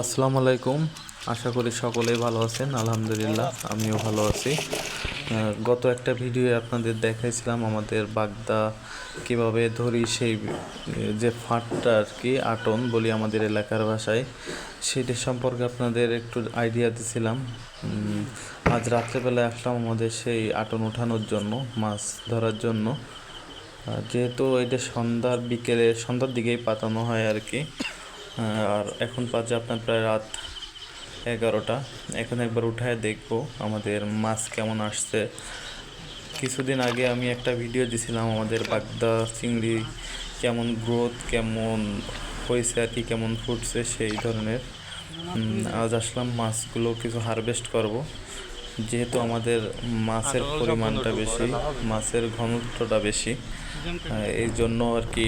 আসসালামু আলাইকুম আশা করি সকলেই ভালো আছেন, আলহামদুলিল্লাহ, আমিও ভালো আছি। গত একটা ভিডিও আপনাদের দেখাইছিলাম আমাদের বাগদা কীভাবে ধরি সেই, যে ফাটটা আর কি, আটন বলি আমাদের এলাকার ভাষায়। সেটি সম্পর্কে আপনাদের একটু আইডিয়া দিছিলাম। আজ রাত্রেবেলায় আসলাম আমাদের সেই আটন ওঠানোর জন্য, মাছ ধরার জন্য। যেহেতু এটা সন্ধ্যার বিকেলে, সন্ধ্যার দিকেই পাতানো হয় আর কি। আর এখন বাজে আপনার প্রায় রাত এগারোটা। এখন একবার উঠায় দেখব আমাদের মাছ কেমন আসছে। কিছুদিন আগে আমি একটা ভিডিও দিছিলাম আমাদের বাগদা চিংড়ি কেমন গ্রোথ কেমন হয়েছে আর কি কেমন ফুটছে সেই ধরনের। আজ আসলাম মাছগুলো কিছু হারভেস্ট করব। যেহেতু আমাদের মাছের পরিমাণটা বেশি মাছের ঘনত্বটা বেশি এই জন্য আর কি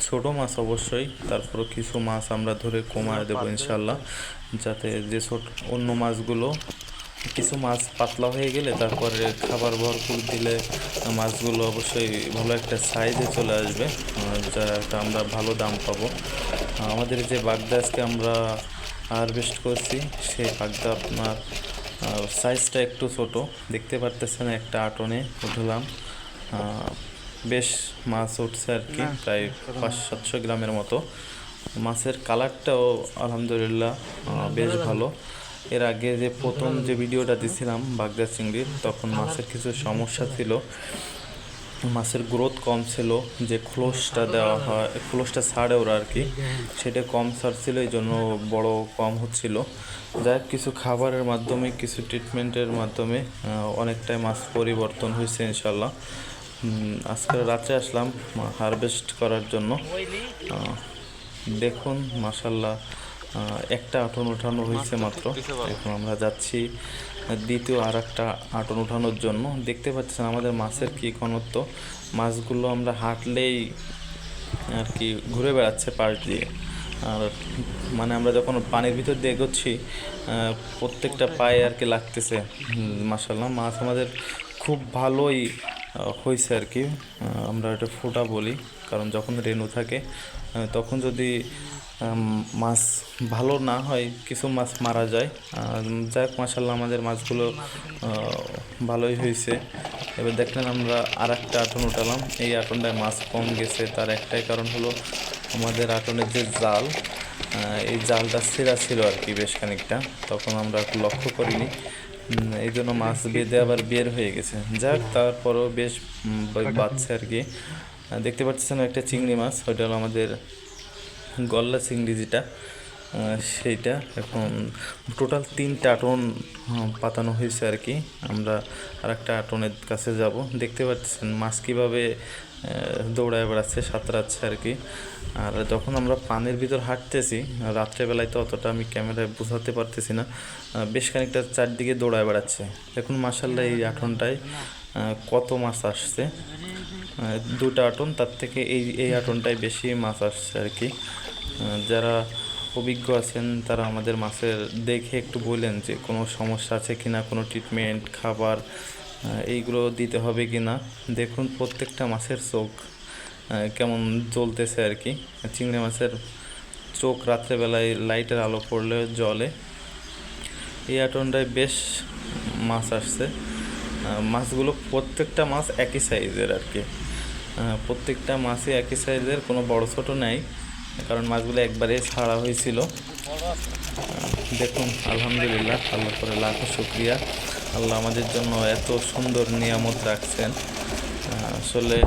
ছোট মাছ অবশ্যই তারপরও কিছু মাছ আমরা ধরে কমায় দেবো ইনশাল্লাহ যাতে যে ছোট অন্য মাছগুলো কিছু মাছ পাতলা হয়ে গেলে তারপরে খাবার ভরপুর দিলে মাছগুলো অবশ্যই ভালো একটা সাইজে চলে আসবে আহ, যা একটা আমরা ভালো দাম পাবো। আমাদের যে বাগদা আজকে আমরা হারভেস্ট করছি সেই বাগদা আপনার সাইজটা একটু ছোট দেখতে পারতেছেন একটা আটনে উঠলাম। বেশ মাছ উঠছে আর কি প্রায় পাঁচ সাতশো গ্রামের মতো। মাছের কালারটাও আলহামদুলিল্লাহ বেশ ভালো। এর আগে যে প্রথম যে ভিডিওটা দিছিলাম বাগদা চিংড়ির তখন মাছের কিছু সমস্যা ছিল। মাছের গ্রোথ কম ছিল যে ক্লোজটা দেওয়া হয় ক্লোজটা ছাড়ে ওরা আর কি সেটা কম ছাড়ছিল এই জন্য বড় কম হচ্ছিল। যাই হোক, কিছু খাবারের মাধ্যমে কিছু ট্রিটমেন্টের মাধ্যমে অনেকটাই মাছ পরিবর্তন হয়েছে ইনশাল্লাহ আজকে রাত্রে আসলাম হারভেস্ট করার জন্য। দেখুন মাসাল্লাহ একটা আটন উঠানো হয়েছে মাত্র এখন আমরা যাচ্ছি দ্বিতীয় আর একটা আটন উঠানোর জন্য। দেখতে পাচ্ছেন আমাদের মাছের কী ঘনত্ব। মাছগুলো আমরা হাঁটলেই আর কি ঘুরে বেড়াচ্ছে পাশ দিয়ে। আর মানে আমরা যখন পানির ভিতর দিয়ে এগোচ্ছি প্রত্যেকটা পায়ে আর কি লাগতেছে। মাসাল্লাহ মাছ আমাদের খুব ভালোই হয়েছে আর কি। আমরা এটা ফোটা বলি, কারণ যখন রেনু থাকে তখন যদি মাছ ভালো না হয়, কিছু মাছ মারা যায়। হোক মাসাল্লাহ আমাদের মাছগুলো ভালোই হয়েছে এবার দেখলেন আমরা আর একটা আটন উঠালাম। এই আটনটায় মাছ কম গেছে, তার একটাই কারণ হলো আমাদের আটনের যে জাল এই জালটা ছেঁড়া ছিল আর কি বেশ খানিকটা। তখন আমরা লক্ষ্য করিনি। এই জন্য মাছ বেঁধে আবার বের হয়ে গেছে। যাক তারপরও বেশ বাচ্চা আর কি। দেখতে পাচ্ছেন একটা চিংড়ি মাছ ওইটা হলো আমাদের গল্লা চিংড়ি যেটা। সেইটা। এখন টোটাল তিনটা আটন পাতানো হয়েছে আর কি। আমরা আর একটা আটনের কাছে যাব। দেখতে পাচ্ছেন মাছ কীভাবে দৌড়ায় বেড়াচ্ছে, সাঁতরাচ্ছে আর কি। আর যখন আমরা পানির ভিতর হাঁটতেছি, রাত্রেবেলায় তো অতটা আমি ক্যামেরায় বোঝাতে পারতেছি না বেশ খানিকটা চারদিকে দৌড়ায় বেড়াচ্ছে। এখন মাসাল্লাহ এই আটনটায় কত মাছ আসছে। দুটা আটন, তার থেকে এই এই আটনটায় বেশি মাছ আসছে আর কি। যারা অভিজ্ঞ আছেন, তারা আমাদের মাছের দেখে একটু বললেন যে কোনো সমস্যা আছে কি না কোনো ট্রিটমেন্ট খাবার এইগুলো দিতে হবে কি না দেখুন, প্রত্যেকটা মাছের চোখ কেমন জ্বলতেছে আর কি। চিংড়ি মাছের চোখ রাত্রেবেলায় লাইটের আলো পড়লে জলে এই আটনটায় বেশ মাছ আসছে। মাছগুলো প্রত্যেকটা মাছ একই সাইজের আর কি। প্রত্যেকটা মাছই একই সাইজের কোনো বড় ছোটো নেই। কারণ মাছগুলো একবারে ছাড়া হয়েছিল। দেখুন, আলহামদুলিল্লাহ, আল্লাহ করে লাখো শুক্রিয়া। আল্লাহ আমাদের জন্য এত সুন্দর নিয়ামত রাখছেন। আসলে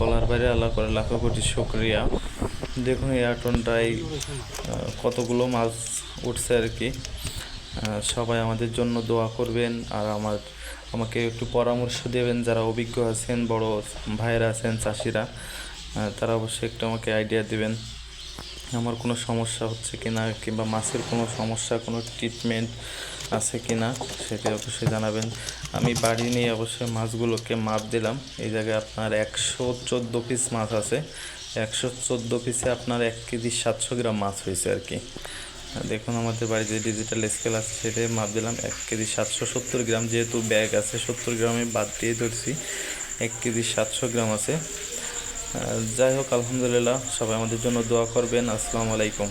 বলার বাইরে আল্লাহ করে লাখো কোটি শুক্রিয়া। দেখুন, এই আটনটায় কতগুলো মাছ উঠছে আর কি। সবাই আমাদের জন্য দোয়া করবেন আর আমার, আমাকে একটু পরামর্শ দেবেন যারা অভিজ্ঞ আছেন, বড় ভাইয়েরা আছেন, চাষিরা। তারা অবশ্যই একটু আমাকে আইডিয়া দিবেন। আমার কোনো সমস্যা হচ্ছে কি না কিংবা মাছের কোনো সমস্যা, কোনো ট্রিটমেন্ট আছে কি না সেটা অবশ্যই জানাবেন। আমি বাড়ি নিয়ে অবশ্যই মাছগুলোকে মাপ দিলাম। এই জায়গায় আপনার একশো চোদ্দ পিস মাছ আছে। একশো চোদ্দ পিসে আপনার এক কেজি সাতশো গ্রাম মাছ হয়েছে আর কি। দেখুন, আমাদের বাড়িতে ডিজিটাল স্কেল আছে সেটাই মাপ দিলাম। এক কেজি সাতশো সত্তর গ্রাম যেহেতু ব্যাগ আছে, সত্তর গ্রামে বাদ দিয়ে ধরছি। এক কেজি সাতশো গ্রাম আছে। যাই হোক আলহামদুলিল্লাহ সবাই আমাদের জন্য দোয়া করবেন। আসসালামু আলাইকুম।